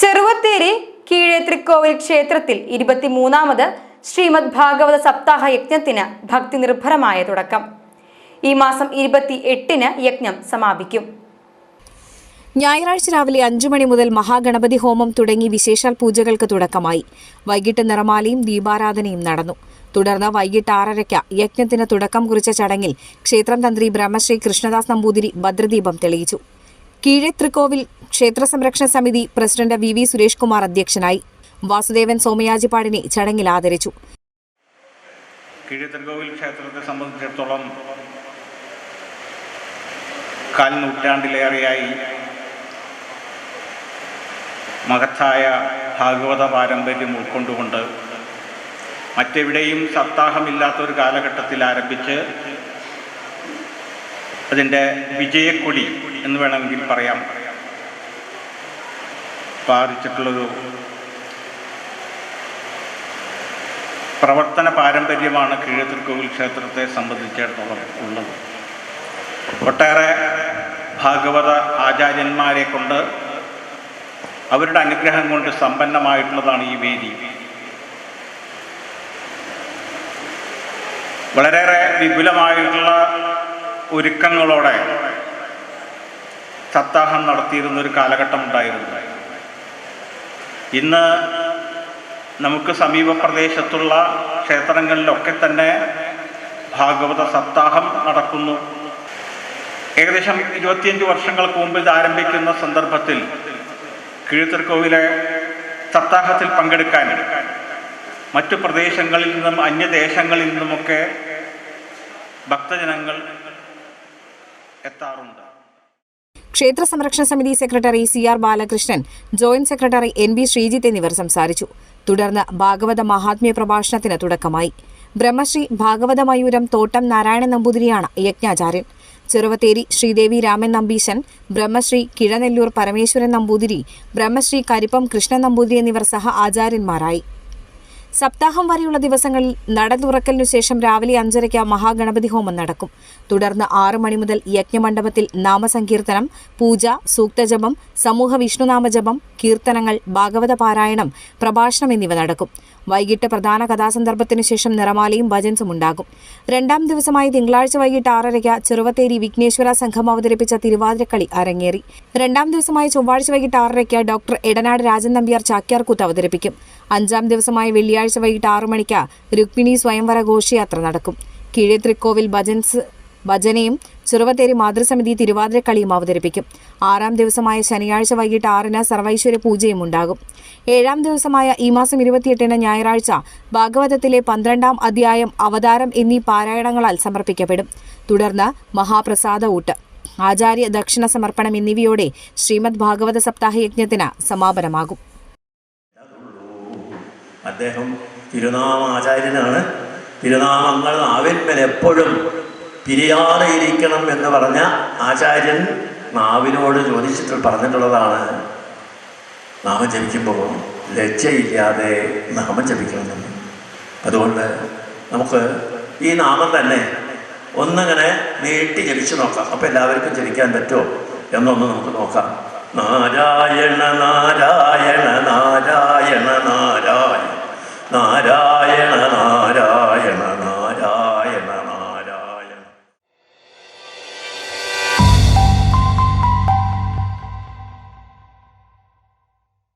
ചെറുവത്തേരി കീഴേ തൃക്കോവിൽ ക്ഷേത്രത്തിൽ ഇരുപത്തിമൂന്നാമത് ശ്രീമദ് ഭാഗവത സപ്താഹ യജ്ഞത്തിന് ഭക്തി നിർഭരമായ തുടക്കം. ഈ മാസം ഇരുപത്തി എട്ടിന് യജ്ഞം സമാപിക്കും. ഞായറാഴ്ച രാവിലെ അഞ്ചു മണി മുതൽ മഹാഗണപതി ഹോമം തുടങ്ങി വിശേഷാൽ പൂജകൾക്ക് തുടക്കമായി. വൈകിട്ട് നിറമാലയും ദീപാരാധനയും നടന്നു. തുടർന്ന് വൈകിട്ട് ആറരയ്ക്ക് യജ്ഞത്തിന് തുടക്കം കുറിച്ച ചടങ്ങിൽ ക്ഷേത്രം തന്ത്രി ബ്രഹ്മശ്രീ കൃഷ്ണദാസ് നമ്പൂതിരി ഭദ്രദീപം തെളിയിച്ചു. കീഴേത്രിക്കോവിൽ ക്ഷേത്ര സംരക്ഷണ സമിതി president V V Suresh Kumar അധ്യക്ഷനായി. വാസുദേവൻ സോമയാജിപ്പാടിനെ ചടങ്ങിൽ ആദരിച്ചു. കിഴിത്തർകോവിൽ ക്ഷേത്രത്തെ സംബന്ധിച്ചിടത്തോളം കാൽ നൂറ്റാണ്ടിലേറെയായി മഹത്തായ ഭാഗവത പാരമ്പര്യം ഉൾക്കൊണ്ടുകൊണ്ട് മറ്റെവിടെയും സപ്താഹമില്ലാത്ത ഒരു കാലഘട്ടത്തിൽ ആരംഭിച്ച് അതിന്റെ വിജയക്കൊടി എന്ന് വേണമെങ്കിൽ പറയാം. ബാധിച്ചിട്ടുള്ളൊരു പ്രവർത്തന പാരമ്പര്യമാണ് കീഴത്തിർക്കോവിൽ ക്ഷേത്രത്തെ സംബന്ധിച്ചിടത്തോളം ഉള്ളത്. ഒട്ടേറെ ഭാഗവത ആചാര്യന്മാരെ കൊണ്ട് അവരുടെ അനുഗ്രഹം കൊണ്ട് സമ്പന്നമായിട്ടുള്ളതാണ് ഈ വേദി. വളരെയേറെ വിപുലമായിട്ടുള്ള ഒരുക്കങ്ങളോടെ സപ്താഹം നടത്തിയിരുന്ന ഒരു കാലഘട്ടം ഉണ്ടായിരുന്നു. ഇന്ന് നമുക്ക് സമീപ പ്രദേശത്തുള്ള ക്ഷേത്രങ്ങളിലൊക്കെ തന്നെ ഭാഗവത സപ്താഹം നടക്കുന്നു. ഏകദേശം ഇരുപത്തിയഞ്ച് വർഷങ്ങൾക്ക് മുമ്പ് ഇത് ആരംഭിക്കുന്ന സന്ദർഭത്തിൽ കീഴ്ത്തിർക്കോവിലെ സപ്താഹത്തിൽ പങ്കെടുക്കാൻ മറ്റു പ്രദേശങ്ങളിൽ നിന്നും അന്യദേശങ്ങളിൽ നിന്നുമൊക്കെ ഭക്തജനങ്ങൾ എത്താറുണ്ട്. ക്ഷേത്ര സംരക്ഷണ സമിതി secretary C R Balakrishnan joint secretary N B Sreejith എന്നിവർ സംസാരിച്ചു. തുടർന്ന് ഭാഗവത മഹാത്മ്യ പ്രഭാഷണത്തിന് തുടക്കമായി. ബ്രഹ്മശ്രീ ഭാഗവത മയൂരം തോട്ടം നാരായണ നമ്പൂതിരിയാണ് യജ്ഞാചാര്യൻ. ചെറുവത്തേരി ശ്രീദേവി രാമൻ നമ്പീശൻ ബ്രഹ്മശ്രീ കിഴനെല്ലൂർ പരമേശ്വരൻ നമ്പൂതിരി ബ്രഹ്മശ്രീ കരിപ്പം കൃഷ്ണൻ നമ്പൂതിരി എന്നിവർ സഹ ആചാര്യന്മാരായി. സപ്താഹം വരെയുള്ള ദിവസങ്ങളിൽ നട തുറക്കലിനു ശേഷം രാവിലെ അഞ്ചരയ്ക്ക് മഹാഗണപതി ഹോമം നടക്കും. തുടർന്ന് ആറു മണി മുതൽ യജ്ഞമണ്ഡപത്തിൽ നാമസങ്കീർത്തനം പൂജ സൂക്തജപം സമൂഹ വിഷ്ണുനാമജപം കീർത്തനങ്ങൾ ഭാഗവത പാരായണം പ്രഭാഷണം എന്നിവ നടക്കും. വൈകിട്ട് പ്രധാന കഥാസന്ദർഭത്തിനു ശേഷം നിറമാലയും ഭജൻസും ഉണ്ടാകും. രണ്ടാം ദിവസമായി തിങ്കളാഴ്ച വൈകിട്ട് ആറരയ്ക്ക് ചെറുവത്തേരി വിഘ്നേശ്വര സംഘം അവതരിപ്പിച്ച തിരുവാതിരക്കളി അരങ്ങേറി. രണ്ടാം ദിവസമായി ചൊവ്വാഴ്ച വൈകിട്ട് ആറരയ്ക്ക് ഡോക്ടർ എടനാട് രാജൻ നമ്പ്യാർ ചാക്യാർകൂത്ത് അവതരിപ്പിക്കും. അഞ്ചാം ദിവസമായ വെള്ളിയാഴ്ച വൈകിട്ട് ആറു മണിക്ക് രുക്മിണി സ്വയംവര ഘോഷയാത്ര നടക്കും. കീഴേത്രിക്കോവിൽ ഭജൻസ് ഭജനയും ചെറുവത്തേരി മാതൃസമിതി തിരുവാതിരക്കളിയും അവതരിപ്പിക്കും. ആറാം ദിവസമായ ശനിയാഴ്ച വൈകിട്ട് ആറിന് സർവൈശ്വര പൂജയും ഉണ്ടാകും. ഏഴാം ദിവസമായ ഈ മാസം ഇരുപത്തിയെട്ടിന് ഞായറാഴ്ച ഭാഗവതത്തിലെ പന്ത്രണ്ടാം അധ്യായം അവതാരം എന്നീ പാരായണങ്ങളാൽ സമർപ്പിക്കപ്പെടും. തുടർന്ന് മഹാപ്രസാദ ഊട്ട്. ആചാര്യ ദക്ഷിണ സമർപ്പണം എന്നിവയോടെ ശ്രീമദ് ഭാഗവത സപ്താഹ യജ്ഞത്തിന് സമാപനമാകും. അദ്ദേഹം തിരുനാമാചാര്യനാണ്. തിരുനാമങ്ങൾ നാവിന്മേൽ എപ്പോഴും പിരിയാതെ ഇരിക്കണം എന്ന് പറഞ്ഞ ആചാര്യൻ നാവിനോട് ചോദിച്ചിട്ട് പറഞ്ഞിട്ടുള്ളതാണ്. നാമം ജപിക്കുമ്പോൾ ലജ്ജയില്ലാതെ നാമം ജപിക്കണമെന്ന്. അതുകൊണ്ട് നമുക്ക് ഈ നാമം തന്നെ ഒന്നങ്ങനെ നീട്ടി ജപിച്ചു നോക്കാം. അപ്പം എല്ലാവർക്കും ജപിക്കാൻ പറ്റുമോ എന്നൊന്ന് നമുക്ക് നോക്കാം. നാരായണ നാ I don't.